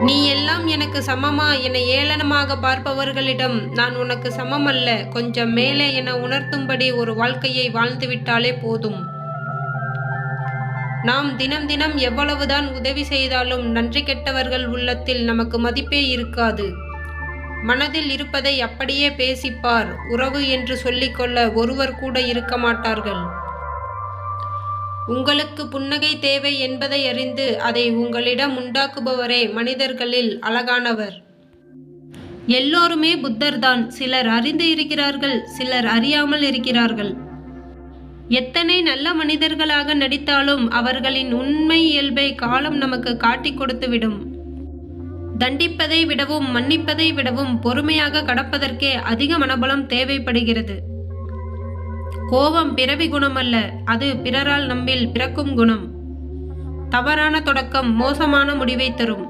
நீ எல்லாம் எனக்கு சமமா என ஏளனமாக பார்ப்பவர்களிடம் நான் உனக்கு சமமல்ல. கொஞ்சம் மேலே என உணர்த்தும்படி ஒரு வாழ்க்கையை வாழ்ந்துவிட்டாலே போதும். நாம் தினம் தினம் எவ்வளவுதான் உதவி செய்தாலும் நன்றி கெட்டவர்கள் உள்ளத்தில் நமக்கு மதிப்பே இருக்காது. மனதில் இருப்பதை அப்படியே பேசிப்பார். உறவு என்று சொல்லிக்கொள்ள ஒருவர் கூட இருக்க மாட்டார்கள். உங்களுக்கு புன்னகை தேவை என்பதை அறிந்து அதை உங்களிடம் உண்டாக்குபவரே மனிதர்களில் அழகானவர். எல்லோருமே புத்தர்தான். சிலர் அறிந்து இருக்கிறார்கள் சிலர் அறியாமல் இருக்கிறார்கள். எத்தனை நல்ல மனிதர்களாக நடித்தாலும் அவர்களின் உண்மை இயல்பை காலம் நமக்கு காட்டிக் கொடுத்துவிடும். தண்டிப்பதை விடவும் மன்னிப்பதை விடவும் பொறுமையாக கடப்பதற்கே அதிக மனபலம் தேவைப்படுகிறது. கோபம் பிறவி குணம் அல்ல அது பிறரால் நம்மில் பிறக்கும் குணம். தவறான தொடக்கம் மோசமான முடிவை தரும்.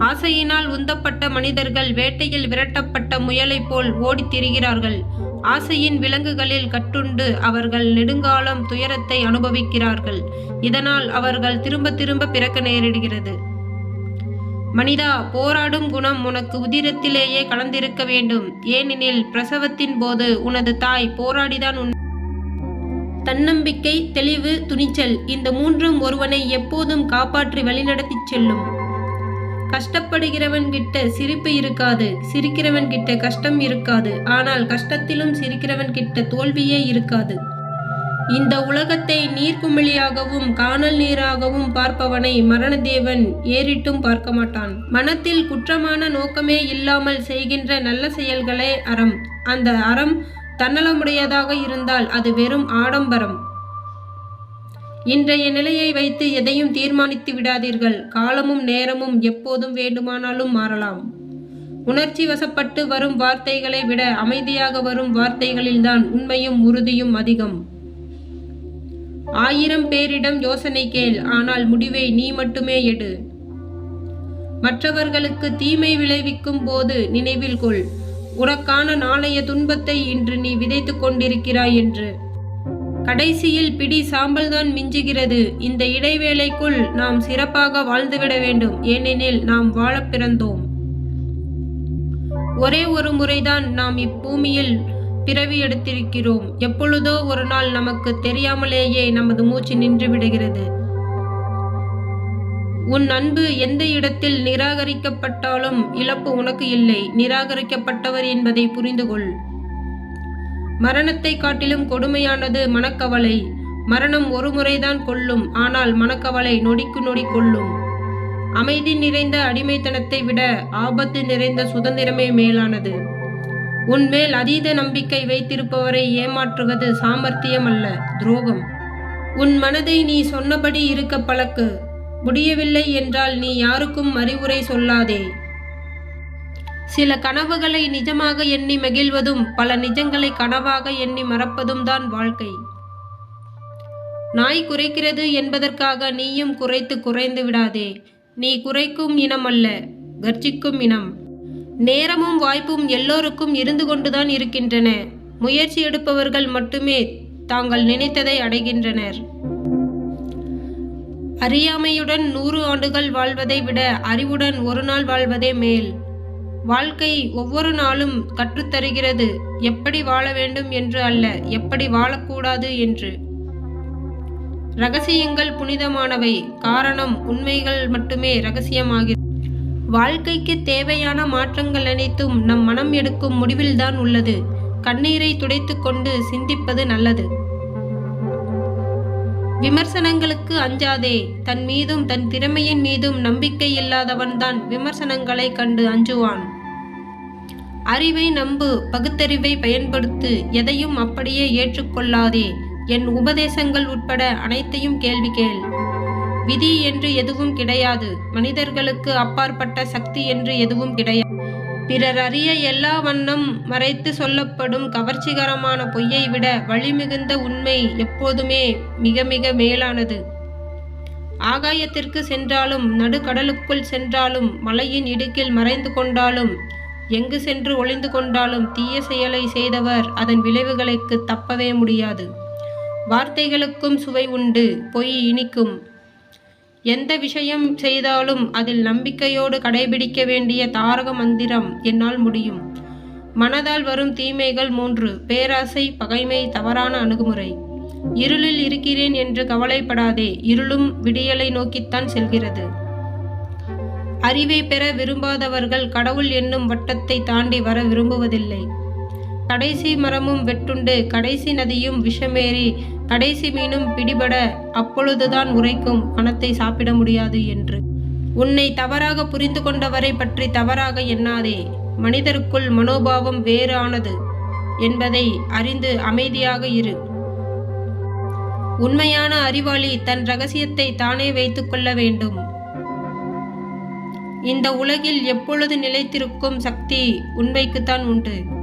ஆசையினால் உந்தப்பட்ட மனிதர்கள் வேட்டையில் விரட்டப்பட்ட முயலைப் போல் ஓடித் திரிகிறார்கள். ஆசையின் விலங்குகளில் கட்டுண்டு அவர்கள் நெடுங்காலம் துயரத்தை அனுபவிக்கிறார்கள். இதனால் அவர்கள் திரும்ப திரும்ப பிறக்க நேரிடுகிறது. மனிதா போராடும் குணம் உனக்கு உதிரத்திலேயே கலந்திருக்க வேண்டும். ஏனெனில் பிரசவத்தின் போது உனது தாய் போராடிதான் உன் தன்னம்பிக்கை தெளிவு துணிச்சல் இந்த மூன்றும் ஒருவனை எப்போதும் காப்பாற்றி வழிநடத்திச் செல்லும். கஷ்டப்படுகிறவன் கிட்ட சிரிப்பு இருக்காது சிரிக்கிறவன் கிட்ட கஷ்டம் இருக்காது. ஆனால் கஷ்டத்திலும் சிரிக்கிறவன் கிட்ட தோல்வியே இருக்காது. இந்த உலகத்தை நீர்க்குமிழியாகவும் காணல் நீராகவும் பார்ப்பவனை மரணதேவன் ஏறிட்டும் பார்க்க மாட்டான் மனத்தில் குற்றமான நோக்கமே இல்லாமல் செய்கின்ற நல்ல செயல்களே அறம். அந்த அறம் தன்னலமுடையதாக இருந்தால் அது வெறும் ஆடம்பரம். இன்றைய நிலையை வைத்து எதையும் தீர்மானித்து விடாதீர்கள். காலமும் நேரமும் எப்போதும் வேண்டுமானாலும் மாறலாம். உணர்ச்சி வசப்பட்டு வரும் வார்த்தைகளை விட அமைதியாக வரும் வார்த்தைகளில்தான் உண்மையும் உறுதியும் அதிகம். ஆயிரம் பேரிடம் யோசனை கேள் ஆனால் முடிவை நீ மட்டுமே எடு. மற்றவர்களுக்கு தீமை விளைவிக்கும் போது நினைவில் கொள். உனக்கான நாளைய துன்பத்தை இன்று நீ விதைத்துக் கொண்டிருக்கிறாய் என்று. கடைசியில் பிடி சாம்பல்தான் மிஞ்சுகிறது. இந்த இடைவேளைக்குள் நாம் சிறப்பாக வாழ்ந்துவிட வேண்டும். ஏனெனில் நாம் வாழப் பிறந்தோம். ஒரே ஒரு முறைதான் நாம் இப்பூமியில் பிறவி எடுத்திருக்கிறோம். எப்பொழுதோ ஒரு நாள் நமக்கு தெரியாமலேயே நமது மூச்சு நின்று விடுகிறது. உன் அன்பு எந்த இடத்தில் நிராகரிக்கப்பட்டாலும் இழப்பு உனக்கு இல்லை. நிராகரிக்கப்பட்டவர் என்பதை புரிந்து கொள் மரணத்தை காட்டிலும் கொடுமையானது மனக்கவலை. மரணம் ஒரு முறைதான் கொல்லும். ஆனால் மனக்கவலை நொடிக்கு நொடி கொள்ளும் அமைதி நிறைந்த அடிமைத்தனத்தை விட ஆபத்து நிறைந்த சுதந்திரமே மேலானது. உன்மேல் அதீத நம்பிக்கை வைத்திருப்பவரை ஏமாற்றுவது சாமர்த்தியம் அல்ல துரோகம். உன் மனதை நீ சொன்னபடி இருக்க பழக்கு. முடியவில்லை என்றால் நீ யாருக்கும் அறிவுரை சொல்லாதே. சில கனவுகளை நிஜமாக எண்ணி மகிழ்வதும் பல நிஜங்களை கனவாக எண்ணி மறப்பதும் தான் வாழ்க்கை. நாய் குறைக்கிறது என்பதற்காக நீயும் குறைத்து குறைந்து விடாதே. நீ குறைக்கும் இனம் அல்ல கர்ஜிக்கும் இனம். நேரமும் வாய்ப்பும் எல்லோருக்கும் இருந்து கொண்டுதான் இருக்கின்றன. முயற்சி எடுப்பவர்கள் மட்டுமே தாங்கள் நினைத்ததை அடைகின்றனர். அறியாமையுடன் நூறு ஆண்டுகள் வாழ்வதை விட அறிவுடன் ஒரு நாள் வாழ்வதே மேல். வாழ்க்கை ஒவ்வொரு நாளும் கற்றுத்தருகிறது. எப்படி வாழ வேண்டும் என்று அல்ல எப்படி வாழக்கூடாது என்று. ரகசியங்கள் புனிதமானவை. காரணம் உண்மைகள் மட்டுமே ரகசியமாகிறது. வாழ்க்கைக்கு தேவையான மாற்றங்கள் அனைத்தும் நம் மனம் எடுக்கும் முடிவில்தான் உள்ளது. கண்ணீரை துடைத்துக்கொண்டு சிந்திப்பது நல்லது. விமர்சனங்களுக்கு அஞ்சாதே. தன் மீதும் தன் திறமையின் மீதும் நம்பிக்கை இல்லாதவன்தான் விமர்சனங்களை கண்டு அஞ்சுவான். அறிவை நம்பு பகுத்தறிவை பயன்படுத்து எதையும் அப்படியே ஏற்றுக்கொள்ளாதே. என் உபதேசங்கள் உட்பட அனைத்தையும் கேள்வி கேள். விதி என்று எதுவும் கிடையாது. மனிதர்களுக்கு அப்பாற்பட்ட சக்தி என்று எதுவும் கிடையாது. பிறர் அறிய எல்லா வண்ணம் மறைத்து சொல்லப்படும் கவர்ச்சிகரமான பொய்யை விட வழிமிகுந்த உண்மை எப்போதுமே மிக மிக மேலானது. ஆகாயத்திற்கு சென்றாலும் நடுக்கடலுக்குள் சென்றாலும் மலையின் இடுக்கில் மறைந்து கொண்டாலும் எங்கு சென்று ஒளிந்து கொண்டாலும் தீய செயலை செய்தவர் அதன் விளைவுகளுக்கு தப்பவே முடியாது. வார்த்தைகளுக்கும் சுவை உண்டு பொய் இனிக்கும். எந்த விஷயம் செய்தாலும் அதில் நம்பிக்கையோடு கடைபிடிக்க வேண்டிய தாரக மந்திரம் என்னால் முடியும். மனதால் வரும் தீமைகள் மூன்று. பேராசை பகைமை தவறான அணுகுமுறை. இருளில் இருக்கிறேன் என்று கவலைப்படாதே. இருளும் விடியலை நோக்கித்தான் செல்கிறது. அறிவை பெற விரும்பாதவர்கள் கடவுள் என்னும் வட்டத்தை தாண்டி வர விரும்புவதில்லை. கடைசி மரமும் வெட்டுண்டு கடைசி நதியும் விஷமேறி கடைசி மீனும் பிடிபட அப்பொழுதுதான் உரைக்கும் பணத்தை சாப்பிட முடியாது என்று. உன்னை தவறாக புரிந்து கொண்டவரை பற்றி தவறாக எண்ணாதே. மனிதருக்குள் மனோபாவம் வேறு ஆனது என்பதை அறிந்து அமைதியாக இரு. உண்மையான அறிவாளி தன் ரகசியத்தை தானே வைத்துக் கொள்ள வேண்டும். இந்த உலகில் எப்பொழுது நிலைத்திருக்கும் சக்தி உண்மைக்குத்தான் உண்டு.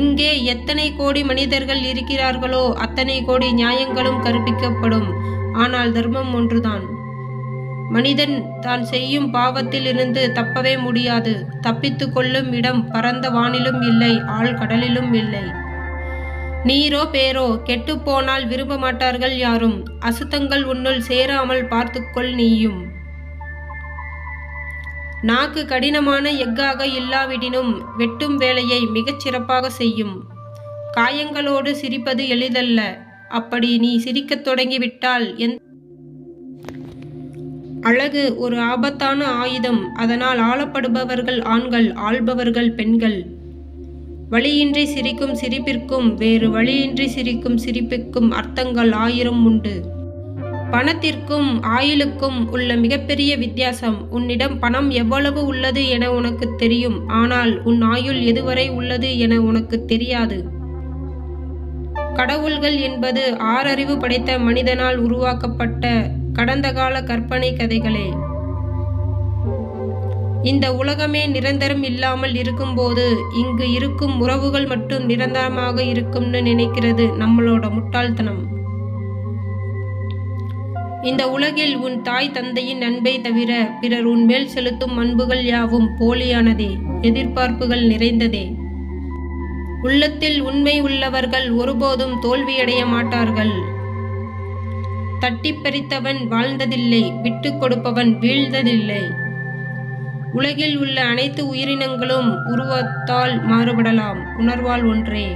இங்கே எத்தனை கோடி மனிதர்கள் இருக்கிறார்களோ அத்தனை கோடி நியாயங்களும் கற்பிக்கப்படும். ஆனால் தர்மம் ஒன்றுதான். மனிதன் தான் செய்யும் பாவத்திலிருந்து தப்பவே முடியாது. தப்பித்து கொள்ளும் இடம் பரந்த வானிலும் இல்லை ஆள் கடலிலும் இல்லை. நீரோ பேரோ கெட்டுப்போனால் விரும்ப மாட்டார்கள் யாரும். அசுத்தங்கள் உன்னுள் சேராமல் பார்த்துக்கொள் நீயும். நாக்கு கடினமான எஃகாக இல்லாவிடினும் வெட்டும் வேலையை மிகச் சிறப்பாக செய்யும். காயங்களோடு சிரிப்பது எளிதல்ல. அப்படி நீ சிரிக்கத் தொடங்கிவிட்டால் என் அழகு ஒரு ஆபத்தான ஆயுதம். அதனால் ஆளப்படுபவர்கள் ஆண்கள் ஆள்பவர்கள் பெண்கள். வழியின்றி சிரிக்கும் சிரிப்பிற்கும் வேறு வழியின்றி சிரிக்கும் சிரிப்பிற்கும் அர்த்தங்கள் ஆயிரம் உண்டு. பணத்திற்கும் ஆயுளுக்கும் உள்ள மிகப்பெரிய வித்தியாசம். உன்னிடம் பணம் எவ்வளவு உள்ளது என உனக்கு தெரியும். ஆனால் உன் ஆயுள் எதுவரை உள்ளது என உனக்கு தெரியாது. கடவுள்கள் என்பது ஆறறிவு படைத்த மனிதனால் உருவாக்கப்பட்ட கடந்த கால கற்பனை கதைகளே. இந்த உலகமே நிரந்தரம் இல்லாமல் இருக்கும்போது இங்கு இருக்கும் உறவுகள் மட்டும் நிரந்தரமாக இருக்கும்னு நினைக்கிறது நம்மளோட முட்டாள்தனம். இந்த உலகில் உன் தாய் தந்தையின் அன்பை தவிர பிறர் உன் மேல் செலுத்தும் அன்புகள் யாவும் போலியானதே எதிர்பார்ப்புகள் நிறைந்ததே. உள்ளத்தில் உண்மை உள்ளவர்கள் ஒருபோதும் தோல்வியடைய மாட்டார்கள். தட்டி பறித்தவன் வாழ்ந்ததில்லை விட்டு கொடுப்பவன் வீழ்ந்ததில்லை. உலகில் உள்ள அனைத்து உயிரினங்களும் உருவத்தால் மாறுபடலாம் உணர்வால் ஒன்றே.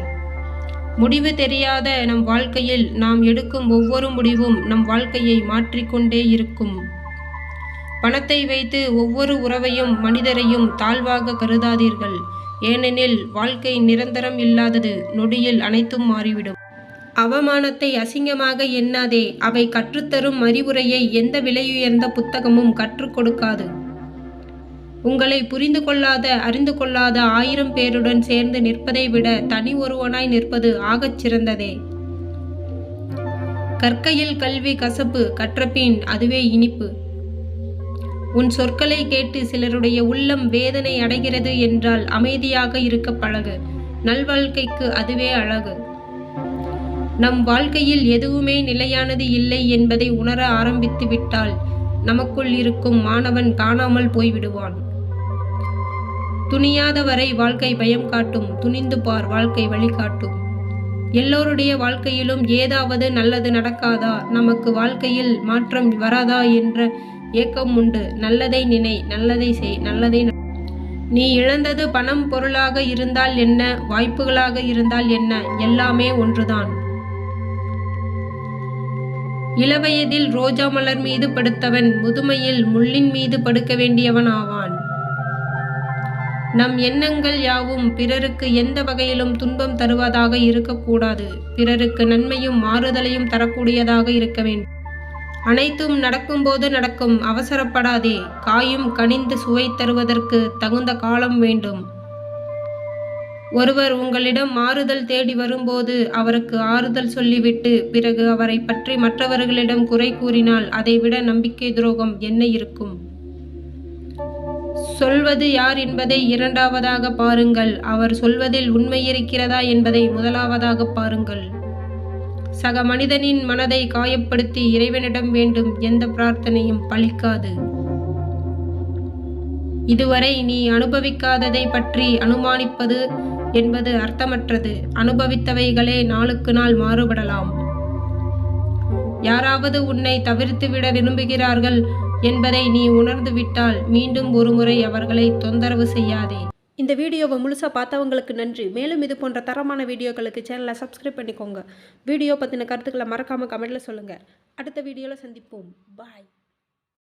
முடிவு தெரியாத நம் வாழ்க்கையில் நாம் எடுக்கும் ஒவ்வொரு முடிவும் நம் வாழ்க்கையை மாற்றிக்கொண்டே இருக்கும். பணத்தை வைத்து ஒவ்வொரு உறவையும் மனிதரையும் தாழ்வாக கருதாதீர்கள். ஏனெனில் வாழ்க்கை நிரந்தரம் இல்லாதது நொடியில் அனைத்தும் மாறிவிடும். அவமானத்தை அசிங்கமாக எண்ணாதே. அவை கற்றுத்தரும் அறிவுரையை எந்த விலையுயர்ந்த புத்தகமும் கற்றுக் கொடுக்காது. உங்களை புரிந்து கொள்ளாத அறிந்து கொள்ளாத ஆயிரம் பேருடன் சேர்ந்து நிற்பதை விட தனி ஒருவனாய் நிற்பது ஆகச் சிறந்ததே. கற்கையில் கல்வி கசப்பு கற்றபின் அதுவே இனிப்பு. உன் சொற்களை கேட்டு சிலருடைய உள்ளம் வேதனை அடைகிறது என்றால் அமைதியாக இருக்க பழகு. நல்வாழ்க்கைக்கு அதுவே அழகு. நம் வாழ்க்கையில் எதுவுமே நிலையானது இல்லை என்பதை உணர ஆரம்பித்து விட்டால் நமக்குள் இருக்கும் மாணவன் காணாமல் போய்விடுவான். துணியாதவரை வாழ்க்கை பயம் காட்டும் துணிந்து பார் வாழ்க்கை வழிகாட்டும் எல்லோருடைய வாழ்க்கையிலும் ஏதாவது நல்லது நடக்காதா? நமக்கு வாழ்க்கையில் மாற்றம் வராதா என்ற ஏக்கம் உண்டு. நல்லதை நினை நல்லதை செய் நல்லதை நீ இழந்தது பணம் பொருளாக இருந்தால் என்ன? வாய்ப்புகளாக இருந்தால் என்ன? எல்லாமே ஒன்றுதான். இளவயதில் ரோஜா மலர் மீது படுத்தவன் முதுமையில் முள்ளின் மீது படுக்க வேண்டியவன் ஆவான். நம் எண்ணங்கள் யாவும் பிறருக்கு எந்த வகையிலும் துன்பம் தருவதாக இருக்கக்கூடாது. பிறருக்கு நன்மையும் மாறுதலையும் தரக்கூடியதாக இருக்க வேண்டும். அனைத்தும் நடக்கும்போது நடக்கும் அவசரப்படாதே. காயும் கனிந்து சுவை தருவதற்கு தகுந்த காலம் வேண்டும். ஒருவர் உங்களிடம் மாறுதல் தேடி வரும்போது அவருக்கு ஆறுதல் சொல்லிவிட்டு பிறகு அவரை பற்றி மற்றவர்களிடம் குறை கூறினால் அதைவிட நம்பிக்கை துரோகம் என்ன இருக்கும்? சொல்வது யார் என்பதை இரண்டாவதாக பாருங்கள். அவர் சொல்வதில் உண்மை இருக்கிறதா என்பதை முதலாவதாக பாருங்கள். சக மனிதனின் மனதை காயப்படுத்தி இறைவனிடம் வேண்டும் எந்த பிரார்த்தனையும் பலிக்காது. இதுவரை நீ அனுபவிக்காததை பற்றி அனுமானிப்பது என்பது அர்த்தமற்றது. அனுபவித்தவைகளே நாளுக்கு நாள் மாறுபடலாம். யாராவது உன்னை தவிர்த்துவிட விரும்புகிறார்கள். என்பதை நீ உணர்ந்துவிட்டால் மீண்டும் ஒருமுறை அவர்களை தொந்தரவு செய்யாதே. இந்த வீடியோவை முழுசாக பார்த்தவங்களுக்கு நன்றி. மேலும் இது போன்ற தரமான வீடியோக்களுக்கு சேனலை சப்ஸ்கிரைப் பண்ணிக்கோங்க. வீடியோ பற்றின கருத்துக்களை மறக்காமல் கமெண்ட்டில் சொல்லுங்கள் அடுத்த வீடியோவில் சந்திப்போம். பாய்